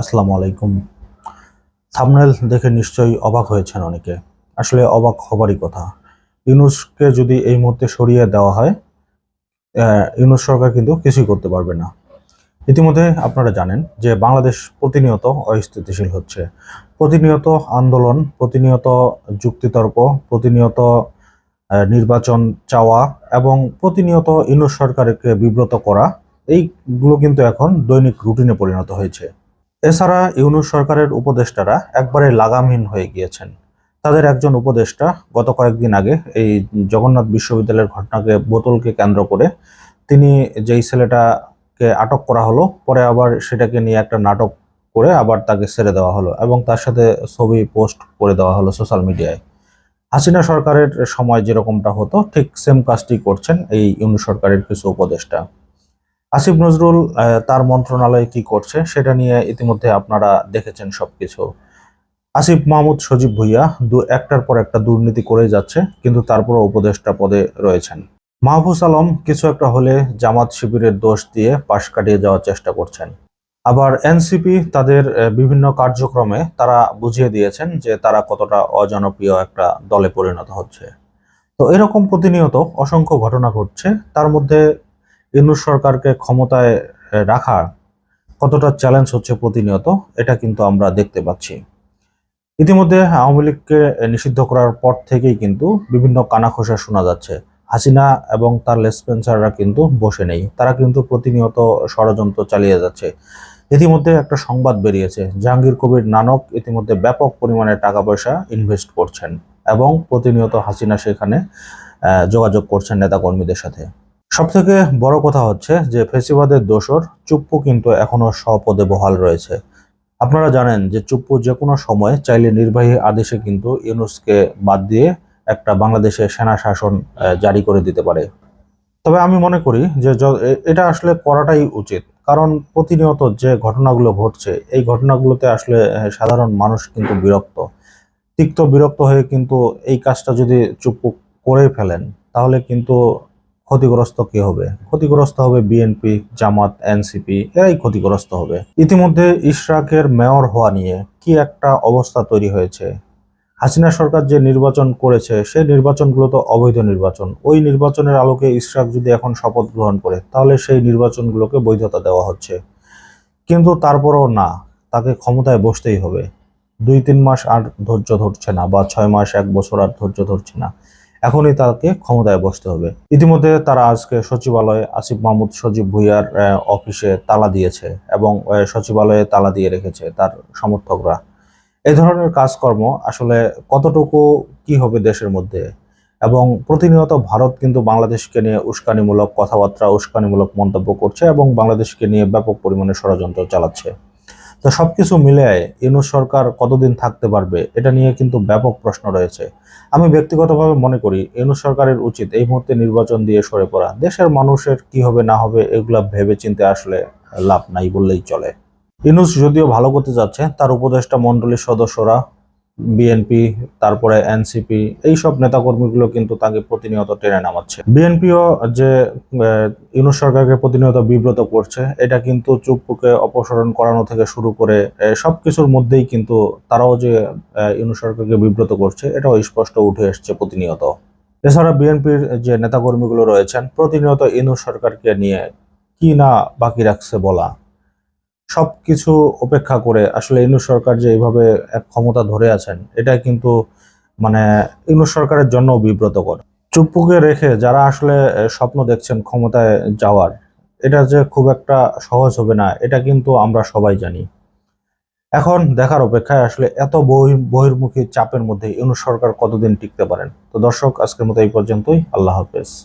আসসালামু আলাইকুম। থামনেল দেখে নিশ্চয়ই অবাক হয়েছেন অনেকে। আসলে অবাক হবারই কথা। ইউনুসকে যদি এই মুহূর্তে সরিয়ে দেওয়া হয় ইউনুস সরকার কিন্তু কিছুই করতে পারবে না। ইতিমধ্যে আপনারা জানেন যে বাংলাদেশ প্রতিনিয়ত অস্থিতিশীল হচ্ছে। প্রতিনিয়ত আন্দোলন, প্রতিনিয়ত যুক্তিতর্ক, প্রতিনিয়ত নির্বাচন চাওয়া এবং প্রতিনিয়ত ইউনুস সরকারকে বিব্রত করা, এইগুলো কিন্তু এখন দৈনিক রুটিনে পরিণত হয়েছে। এছাড়া ইউনুস সরকারের উপদেষ্টারা একবারে লাগামহীন হয়ে গিয়েছেন। তাদের একজন উপদেষ্টা গত কয়েকদিন আগে এই জগন্নাথ বিশ্ববিদ্যালয়ের ঘটনাকে বোতলকে কেন্দ্র করে তিনি যেই ছেলেটাকে আটক করা হলো, পরে আবার সেটাকে নিয়ে একটা নাটক করে আবার তাকে ছেড়ে দেওয়া হলো এবং তার সাথে ছবি পোস্ট করে দেওয়া হলো সোশ্যাল মিডিয়ায়। হাসিনা সরকারের সময় যেরকমটা হতো, ঠিক সেম কাজটি করছেন এই ইউনুস সরকারের কিছু উপদেষ্টা। আসিফ নজরুল তার মন্ত্রণালয়ে কি করছে সেটা নিয়ে ইতিমধ্যে আপনারা দেখেছেন সবকিছু। আসিফ মাহমুদ সজীব ভুইয়া দু একটার পর একটা দুর্নীতি করে যাচ্ছে, কিন্তু তারপরও উপদেষ্টা পদে রয়েছেন। মাহফুজ আলম কিছু একটা হলে জামাত শিবিরের দোষ দিয়ে পাশ কাটিয়ে যাওয়ার চেষ্টা করছেন। আবার এনসিপি তাদের বিভিন্ন কার্যক্রমে তারা বুঝিয়ে দিয়েছেন যে তারা কতটা অজনপ্রিয় একটা দলে পরিণত হচ্ছে। তো এরকম প্রতিনিয়ত অসংখ্য ঘটনা ঘটছে, তার মধ্যে ইউনুস সরকারকে ক্ষমতায় রাখা কতটা চ্যালেঞ্জ হচ্ছে প্রতিনিয়ত, এটা কিন্তু আমরা দেখতে পাচ্ছি। ইতিমধ্যে আওয়ামী লীগকে নিষিদ্ধ করার পর থেকেই কিন্তু বিভিন্ন কানাখোসা শোনা যাচ্ছে। হাসিনা এবং তার লেসপেন্সাররা কিন্তু বসে নেই। তারা কিন্তু প্রতিনিয়ত ষড়যন্ত্র চালিয়ে যাচ্ছে। ইতিমধ্যে একটা সংবাদ বেরিয়েছে, জাহাঙ্গীর কবির নানক ইতিমধ্যে ব্যাপক পরিমাণে টাকা পয়সা ইনভেস্ট করছেন এবং প্রতিনিয়ত হাসিনা সেখানে যোগাযোগ করছেন নেতাকর্মীদের সাথে। সব থেকে বড় কথা হচ্ছে যে ফেসিবাদের দোসর চুপ্পু কিন্তু এখনও স্বপদে বহাল রয়েছে। আপনারা জানেন যে চুপ্পু যে কোনো সময় চাইলে নির্বাহী আদেশে কিন্তু ইউনুসকে বাদ দিয়ে একটা বাংলাদেশে সেনা শাসন জারি করে দিতে পারে। তবে আমি মনে করি যে এটা আসলে করাটাই উচিত। কারণ প্রতিনিয়ত যে ঘটনাগুলো ঘটছে, এই ঘটনাগুলোতে আসলে সাধারণ মানুষ কিন্তু বিরক্ত। তিক্ত বিরক্ত হয়ে কিন্তু এই কাজটা যদি চুপ্পু করে ফেলেন, তাহলে কিন্তু ক্ষতিগ্রস্ত কি হবে? ক্ষতিগ্রস্ত হবে বিএনপি জামাত এনসিপি এরাই ক্ষতিগ্রস্ত হবে। ইতিমধ্যে ইশরাকের মেয়র হওয়া নিয়ে কি একটা অবস্থা তৈরি হয়েছে? হাসিনা সরকার যে নির্বাচন করেছে সেই নির্বাচনগুলো তো অবৈধ নির্বাচন। ওই নির্বাচনের আলোকে ইশরাক যদি এখন শপথ গ্রহণ করে, তাহলে সেই নির্বাচনগুলোকে বৈধতা দেওয়া হচ্ছে। কিন্তু তারপরও না, তাকে ক্ষমতায় বসতেই হবে। দুই তিন মাস আর ধৈর্য ধরছে না, বা ছয় মাস, এক বছর আর ধৈর্য ধরছে না। এখনই তাকে ক্ষমতায় বসতে হবে। ইতিমধ্যে তারা আজকে সচিবালয়ে আসিফ মাহমুদ সজীব ভুইয়ার অফিসে তালা দিয়েছে এবং সচিবালয়ে তালা দিয়ে রেখেছে তার সমর্থকরা। এই ধরনের কাজকর্ম আসলে কতটুকু কি হবে দেশের মধ্যে? এবং প্রতিনিয়ত ভারত কিন্তু বাংলাদেশকে নিয়ে উস্কানিমূলক কথাবার্তা, উস্কানিমূলক মন্তব্য করছে এবং বাংলাদেশকে নিয়ে ব্যাপক পরিমাণে ষড়যন্ত্র চালাচ্ছে। তো সব কিছু মিলে ইউনুস সরকার কতদিন থাকতে পারবে, এটা নিয়ে কিন্তু ব্যাপক প্রশ্ন রয়েছে। আমি ব্যক্তিগতভাবে মনে করি, ইউনুস সরকারের উচিত এই মুহূর্তে নির্বাচন দিয়ে সরে পড়া। দেশের মানুষের কি হবে, না হবে, এগুলা ভেবে চিনতে আসলে লাভ নাই বললেই চলে। ইউনুস যদিও ভালো করতে যাচ্ছে, তার উপদেষ্টা মণ্ডলীর সদস্যরা বিএনপি তারপরে এনসিপি এইসব নেতাকর্মীগুলো কিন্তু তাকে প্রতিনিয়ত টেনে নামাচ্ছে। বিএনপিও যে আহ, ইউনুস সরকারকে প্রতিনিয়ত বিব্রত করছে এটা কিন্তু চুপ্পুকে অপসারণ করানো থেকে শুরু করে আহ, সবকিছুর মধ্যেই কিন্তু তারাও যে ইউনুস সরকারকে বিব্রত করছে এটাও স্পষ্ট উঠে এসছে প্রতিনিয়ত। এছাড়া বিএনপির যে নেতাকর্মীগুলো রয়েছেন প্রতিনিয়ত ইউনুস সরকারকে নিয়ে কি না বাকি রাখছে বলা সবকিছু উপেক্ষা করে আসলে ইউনুস সরকার যে এইভাবে এক ক্ষমতা ধরে আছেন, এটা কিন্তু মানে ইউনুস সরকারের জন্য বিব্রতকর। চুপ্পুকে রেখে যারা আসলে স্বপ্ন দেখছেন ক্ষমতায় যাওয়ার, এটা যে খুব একটা সহজ হবে না, এটা কিন্তু আমরা সবাই জানি। এখন দেখার অপেক্ষায় আসলে এত বহি- বহির্মুখী চাপের মধ্যে ইউনুস সরকার কতদিন টিকতে পারেন? তো দর্শক, আজকের মতো এই পর্যন্তই। আল্লাহ হাফেজ।